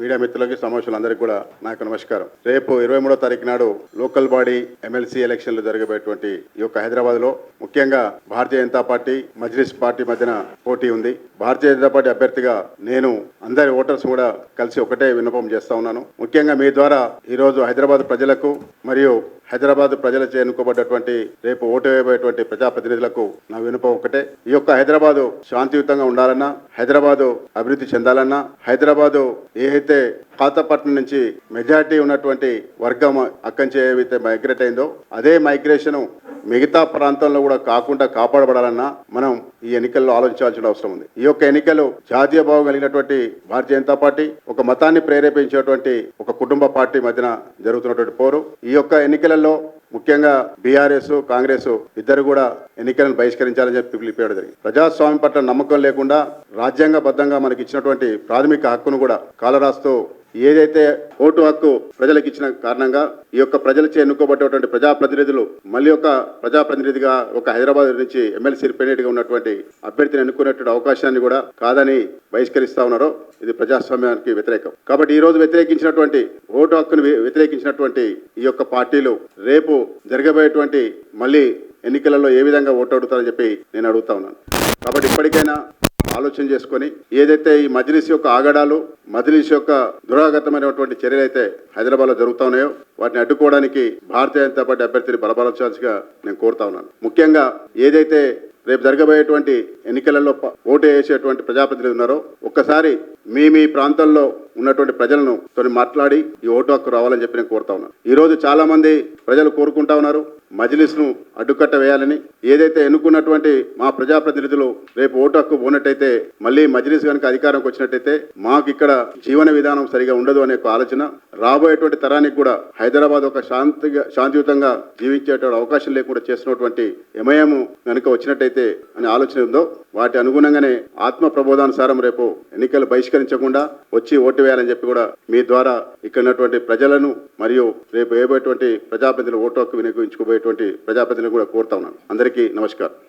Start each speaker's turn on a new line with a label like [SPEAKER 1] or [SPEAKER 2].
[SPEAKER 1] Media మిత్రులకి సమావేశాలందరికీ కూడా నా యొక్క నమస్కారం. రేపు ఇరవై మూడో తారీఖు నాడు లోకల్ బాడీ ఎమ్మెల్సీ ఎలక్షన్లు జరగబోయేటువంటి ఈ యొక్క హైదరాబాద్లో ముఖ్యంగా భారతీయ జనతా పార్టీ మజ్లిస్ పార్టీ మధ్యన పోటీ ఉంది. భారతీయ జనతా పార్టీ అభ్యర్థిగా నేను అందరి ఓటర్స్ కూడా కలిసి ఒకటే విన్నపం చేస్తా ఉన్నాను. ముఖ్యంగా మీ ద్వారా ఈరోజు హైదరాబాద్ ప్రజలకు మరియు హైదరాబాద్ ప్రజలచే ఎన్నుకోబడ్డటువంటి రేపు ఓటు వేయబోయేటువంటి ప్రజాప్రతినిధులకు నా వినపం ఒకటే. ఈ యొక్క హైదరాబాదు శాంతియుతంగా ఉండాలన్నా హైదరాబాదు అభివృద్ధి చెందాలన్నా హైదరాబాదు ఏదైతే పాతపట్నం నుంచి మెజారిటీ ఉన్నటువంటి వర్గం అక్కడి ఏవైతే మైగ్రేట్ అయిందో అదే మైగ్రేషన్ మిగతా ప్రాంతంలో కూడా కాకుండా కాపాడబడాలన్నా మనం ఈ ఎన్నికల్లో ఆలోచించాల్సిన అవసరం ఉంది. ఈ యొక్క ఎన్నికలు జాతీయ భావం కలిగినటువంటి భారతీయ జనతా పార్టీ ఒక మతాన్ని ప్రేరేపించేటువంటి ఒక కుటుంబ పార్టీ మధ్యన జరుగుతున్నటువంటి పోరు. ఈ యొక్క ఎన్నికలలో ముఖ్యంగా బీఆర్ఎస్ కాంగ్రెస్ ఇద్దరు కూడా ఎన్నికలను బహిష్కరించాలని చెప్పి పిలిపేయడం జరిగింది. ప్రజాస్వామ్యం పట్ల నమ్మకం లేకుండా రాజ్యాంగబద్ధంగా మనకి ఇచ్చినటువంటి ప్రాథమిక హక్కును కూడా కాలరాస్తూ ఏదైతే ఓటు హక్కు ప్రజలకు ఇచ్చిన కారణంగా ఈ యొక్క ప్రజలచే ఎన్నుకోబడ్డటువంటి ప్రజాప్రతినిధులు మళ్ళీ ఒక ప్రజాప్రతినిధిగా ఒక హైదరాబాద్ నుంచి ఎమ్మెల్సీ రిప్రజెంటేటివ్గా ఉన్నటువంటి అభ్యర్థిని ఎన్నుకునేటువంటి అవకాశాన్ని కూడా కాదని బహిష్కరిస్తా ఉన్నారో ఇది ప్రజాస్వామ్యానికి వ్యతిరేకం. కాబట్టి ఈ రోజు వ్యతిరేకించినటువంటి ఓటు హక్కును వ్యతిరేకించినటువంటి ఈ యొక్క పార్టీలు రేపు జరగబోయేటువంటి మళ్ళీ ఎన్నికలలో ఏ విధంగా ఓటు అడుగుతారని చెప్పి నేను అడుగుతా ఉన్నాను. కాబట్టి ఇప్పటికైనా ఆలోచన చేసుకొని ఏదైతే ఈ మజ్లిస్ యొక్క ఆగడాలు మజ్లిస్ యొక్క దురాగతమైనటువంటి చర్యలు అయితే హైదరాబాద్లో జరుగుతా ఉన్నాయో వాటిని అడ్డుకోవడానికి భారతీయ జనతా పార్టీ అభ్యర్థిని బలపరచాల్సిగా నేను కోరుతా ఉన్నాను. ముఖ్యంగా ఏదైతే రేపు జరగబోయేటువంటి ఎన్నికలలో ఓటు వేసేటువంటి ప్రజాప్రతినిధులు ఉన్నారో ఒక్కసారి మీ మీ ప్రాంతంలో ఉన్నటువంటి ప్రజలను తోని మాట్లాడి ఈ ఓటు హక్కు రావాలని చెప్పి నేను కోరుతా ఉన్నాను. ఈ రోజు చాలా మంది ప్రజలు కోరుకుంటా ఉన్నారు. మజ్లిస్ను అడ్డుకట్ట వేయాలని ఏదైతే ఎన్నుకున్నటువంటి మా ప్రజాప్రతినిధులు రేపు ఓటు హక్కు పోనట్టయితే మళ్ళీ మజిలిస్ కనుక అధికారంకి వచ్చినట్టయితే మాకు ఇక్కడ జీవన విధానం సరిగా ఉండదు అనే ఒక ఆలోచన. రాబోయేటువంటి తరానికి కూడా హైదరాబాద్ ఒక శాంతిగా శాంతియుతంగా జీవించేటువంటి అవకాశం లేకుండా చేసినటువంటి ఎంఐఎం కనుక వచ్చినట్టయితే అనే ఆలోచన ఉందో వాటి అనుగుణంగానే ఆత్మ ప్రబోధానుసారం రేపు ఎన్నికలు బహిష్కరించకుండా వచ్చి ఓటు వేయాలని చెప్పి కూడా మీ ద్వారా ఇక్కడ ఉన్నటువంటి ప్రజలను మరియు రేపు వేయబోయేటువంటి ప్రజాప్రతినిధులు ఓటు హక్కు వినియోగించుకోబోయేటువంటి ప్రజాప్రతినిధులు కూడా కోరుతా ఉన్నాను. అందరికీ నమస్కారం.